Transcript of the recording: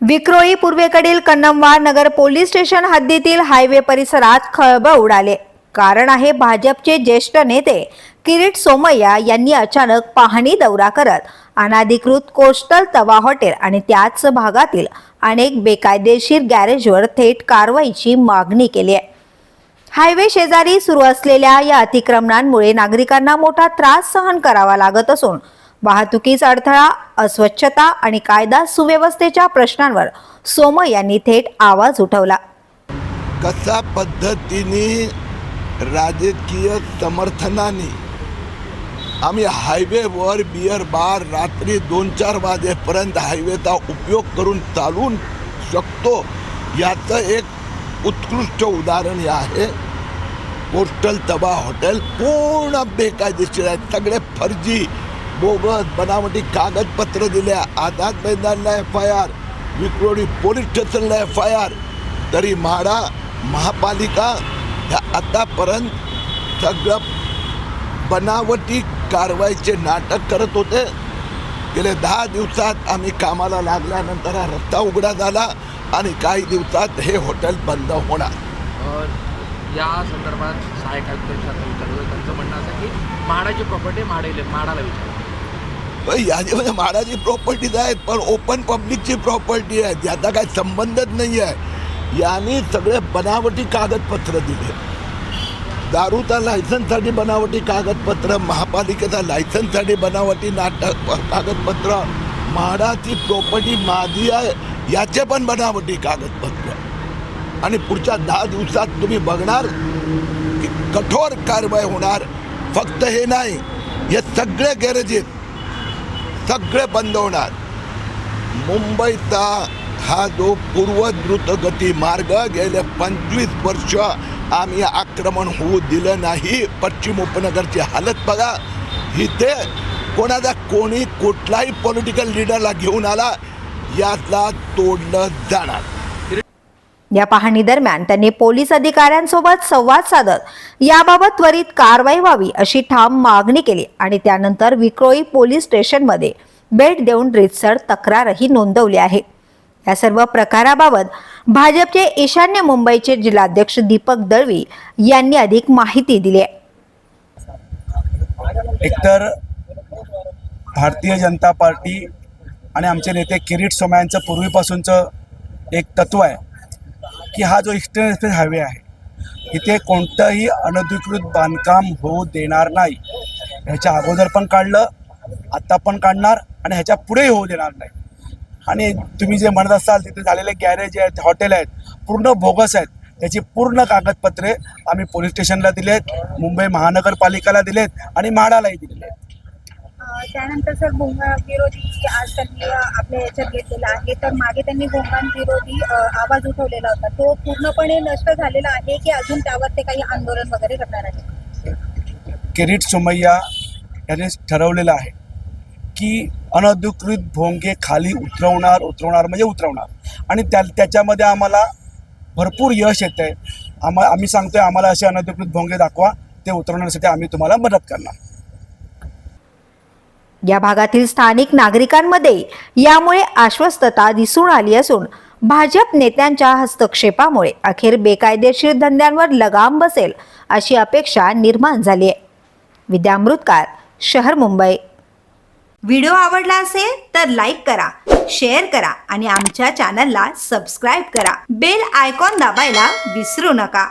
विक्रोळी पूर्वेकडील Kannamwar Nagar police station हद्दीतील highway परिसरात खळबळ उडाले. कारण आहे भाजपचे ज्येष्ठ नेते किरीट सोमय्या यांनी अचानक पाहणी दौरा करत अनाधिकृत कोस्टल तवा हॉटेल आणि त्याच भागातील अनेक बेकायदेशीर गॅरेजवर थेट कारवाईची मागणी केली आहे. हायवे शेजारी सुरू असलेल्या या अतिक्रमणांमुळे नागरिकांना मोठा त्रास सहन करावा लागत असून वाहतुकीचा अडथळा अस्वच्छता आणि कायदा सुव्यवस्थेच्या प्रश्नांवर सोम यांनी थेट आवाज उठवला. कशा पद्धतीने राजकीय समर्थनाने आम्ही हायवेवर बिअर बार रात्री दोन चार वाजेपर्यंत हायवेचा उपयोग करून चालवून शकतो याचं एक उत्कृष्ट उदाहरण हे आहे. पोस्टल तबा हॉटेल पूर्ण बेकायदेशीर आहेत. सगळे फर्जी बोगस बनावटी कागदपत्र दिल्या. Azad मैदानला F I R Vikhroli police स्टेशनला एफ आय आर तरी म्हाडा महापालिका ह्या आतापर्यंत सगळं बनावटी कारवाईचे नाटक करत होते. गेले दहा दिवसात आम्ही कामाला लागल्यानंतर हा रस्ता उघडा झाला आणि काही दिवसात हे हॉटेल बंद होणार. या संदर्भात सहाय्यक आयुक्तांशी त्यांचं म्हणणं असं की म्हाडाची प्रॉपर्टी म्हाडेले म्हाडाला विचार. यादीमध्ये म्हणजे महाराजी प्रॉपर्टीज आहेत पण ओपन पब्लिकची प्रॉपर्टी आहे याचा काही संबंधच नाही आहे. यांनी सगळे बनावटी कागदपत्र दिले. दारूचा लायसन्ससाठी बनावटी कागदपत्र महापालिकेचा लायसन्ससाठी बनावटी नाटक कागदपत्र. म्हाडाची प्रॉपर्टी माझी आहे याचे पण बनावटी कागदपत्र. आणि पुढच्या दहा दिवसात तुम्ही बघणार की कठोर कारवाई होणार. फक्त हे नाही हे सगळे गॅरेजेस सगळे बंद होणार. मुंबईचा हा जो पूर्वद्रुतगती मार्ग गेले पंचवीस वर्ष आम्ही आक्रमण होऊ दिलं नाही. पश्चिम उपनगरची हालत बघा. इथे कोणाचा कोणी कुठलाही पॉलिटिकल लिडरला घेऊन आला यातला तोडलं जाणार. या पाहणी दरम्यान त्यांनी पोलीस अधिकाऱ्यांसोबत संवाद साधत याबाबत त्वरित कारवाई व्हावी अशी ठाम मागणी केली आणि त्यानंतर विक्रोळी पोलीस स्टेशनमध्ये भेट देऊन रितसर तक्रारही नोंदवली आहे. या सर्व प्रकाराबाबत भाजपचे ईशान्य मुंबईचे जिल्हाध्यक्ष दीपक दळवी यांनी अधिक माहिती दिली आहे. एकतर भारतीय जनता पार्टी आणि आमचे नेते किरीट सोमयांचं पूर्वीपासूनचं एक तत्व आहे. की हा जो ईस्टर्न एक्सप्रेस हायवे आहे इथे कोणतंही अनधिकृत बांधकाम होऊ देणार नाही. ह्याच्या अगोदर पण काढलं आत्ता पण काढणार आणि ह्याच्या पुढेही होऊ देणार नाही. आणि तुम्ही जे म्हणत असाल तिथे झालेले गॅरेज आहेत हॉटेल आहेत पूर्ण बोगस आहेत. त्याची पूर्ण कागदपत्रे आम्ही पोलीस स्टेशनला दिलेत मुंबई महानगरपालिकेला दिलेत आणि म्हाडालाही दिलेले आहेत. त्यानंतर सर भोंगा विरोधी आज त्यांनी आपल्या याच्यात घेतलेला आहे. तर मागे त्यांनी भोंगान विरोधी आवाज उठवलेला होता. तो पूर्णपणे नष्ट झालेला आहे की अजून त्यावर ते काही आंदोलन वगैरे करणार आहे किरीट सोमय्या याने ठरवलेलं आहे की अनधिकृत भोंगे खाली उतरवणार उतरवणार म्हणजे उतरवणार. आणि त्या त्याच्यामध्ये आम्हाला भरपूर यश येतं आहे आम्हा आम्ही सांगतोय आम्हाला असे अनधिकृत भोंगे दाखवा. ते उतरवण्यासाठी आम्ही तुम्हाला मदत करणार. या भागातील स्थानिक नागरिकांमध्ये यामुळे आश्वस्तता दिसून आली असून भाजप नेत्यांच्या हस्तक्षेपामुळे अखेर बेकायदेशीर धंद्यांवर लगाम बसेल अशी अपेक्षा निर्माण झाली आहे. विद्यामृतकार शहर मुंबई. व्हिडिओ आवडला असेल तर लाईक करा शेअर करा आणि आमच्या चॅनलला सबस्क्राईब करा. बेल आयकॉन दाबायला विसरू नका.